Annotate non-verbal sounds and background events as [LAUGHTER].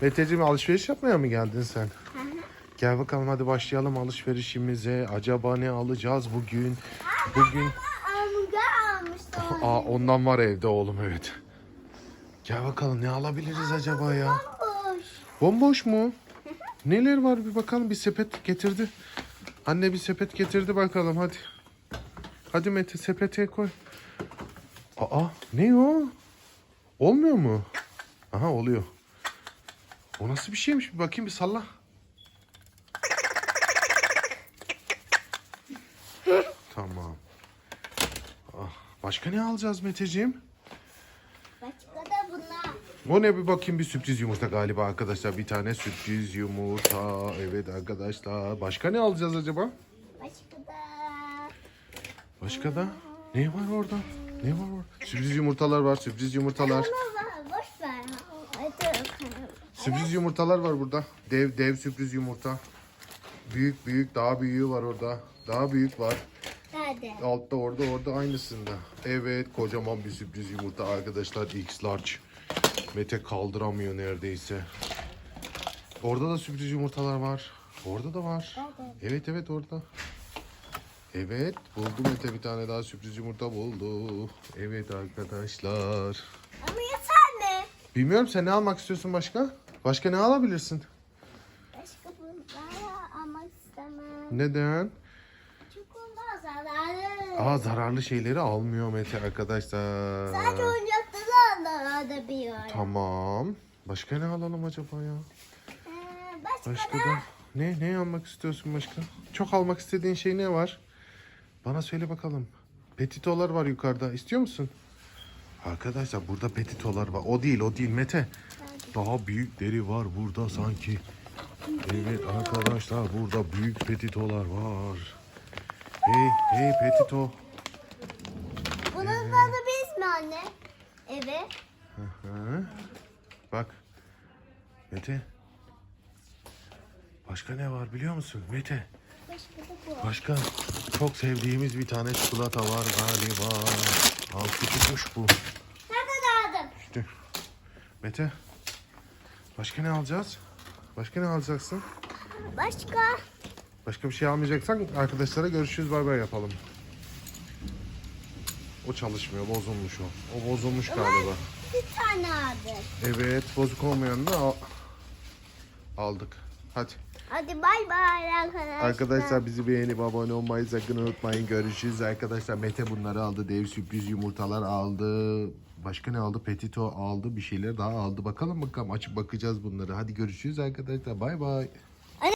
Meteciğim alışveriş yapmaya mı geldin sen? Gel bakalım hadi başlayalım alışverişimize. Acaba ne alacağız bugün? Bugün Hamburger almıştım. Aa ondan var evde oğlum evet. Gel bakalım ne alabiliriz acaba ya? Boş. Bomboş mu? [LAUGHS] Neler var bir bakalım bir sepet getirdi. Anne bir sepet getirdi bakalım hadi. Hadi Mete sepete koy. Aa ne o? Olmuyor mu? Aha oluyor. O nasıl bir şeymiş bir bakayım bir salla. Tamam. Ah, başka ne alacağız Meteciğim? Başka da bunlar. O ne bir bakayım bir sürpriz yumurta galiba arkadaşlar. Bir tane sürpriz yumurta. Evet arkadaşlar. Başka ne alacağız acaba? Başka da. Başka da ne var orada? Ne var orada? Sürpriz yumurtalar var. Sürpriz yumurtalar. Ama boş ver. Sürpriz yumurtalar var burada. Dev dev sürpriz yumurta. Büyük büyük daha büyüğü var orada. Daha büyük var. Hadi. Altta orada orada aynısında. Evet kocaman bir sürpriz yumurta arkadaşlar X large. Mete kaldıramıyor neredeyse. Orada da sürpriz yumurtalar var. Orada da var. Evet evet orada. Evet buldu Mete bir tane daha sürpriz yumurta buldu. Evet arkadaşlar. Bilmiyorum sen ne almak istiyorsun başka? Başka ne alabilirsin? Başka bunları almak istemem. Neden? Çünkü onlar zararlı. Aa zararlı şeyleri almıyor Mete arkadaşlar. Sadece oyuncakları alabiliyorum. Tamam. Başka ne alalım acaba ya? Ee, başka, Başka da. da ne ne almak istiyorsun başka? Çok almak istediğin şey ne var? Bana söyle bakalım. Petitolar var yukarıda. İstiyor musun? Arkadaşlar burada petitolar var. O değil, o değil Mete. Daha büyükleri var burada sanki. Evet arkadaşlar burada büyük petitolar var. Hey hey petito. Bunun adı biz mi anne? Evet. Hı. Bak. Mete. Başka ne var biliyor musun? Mete. Başka da bu. Başka çok sevdiğimiz bir tane çikolata var galiba. Al küçükmüş bu. Mete. Başka ne alacağız? Başka ne alacaksın? Başka. Başka bir şey almayacaksan arkadaşlara görüşürüz bay bay yapalım. O çalışmıyor bozulmuş o. O bozulmuş galiba. Bir tane aldım. Evet bozuk olmayanını al- aldık. Hadi. Hadi bay bay arkadaşlar. Arkadaşlar bizi beğenip abone olmayı sakın unutmayın. Görüşürüz arkadaşlar. Mete bunları aldı. Dev sürpriz yumurtalar aldı. Başka ne aldı? Petito aldı. Bir şeyler daha aldı. Bakalım bakalım. Açıp bakacağız bunları. Hadi görüşürüz arkadaşlar. Bay bay.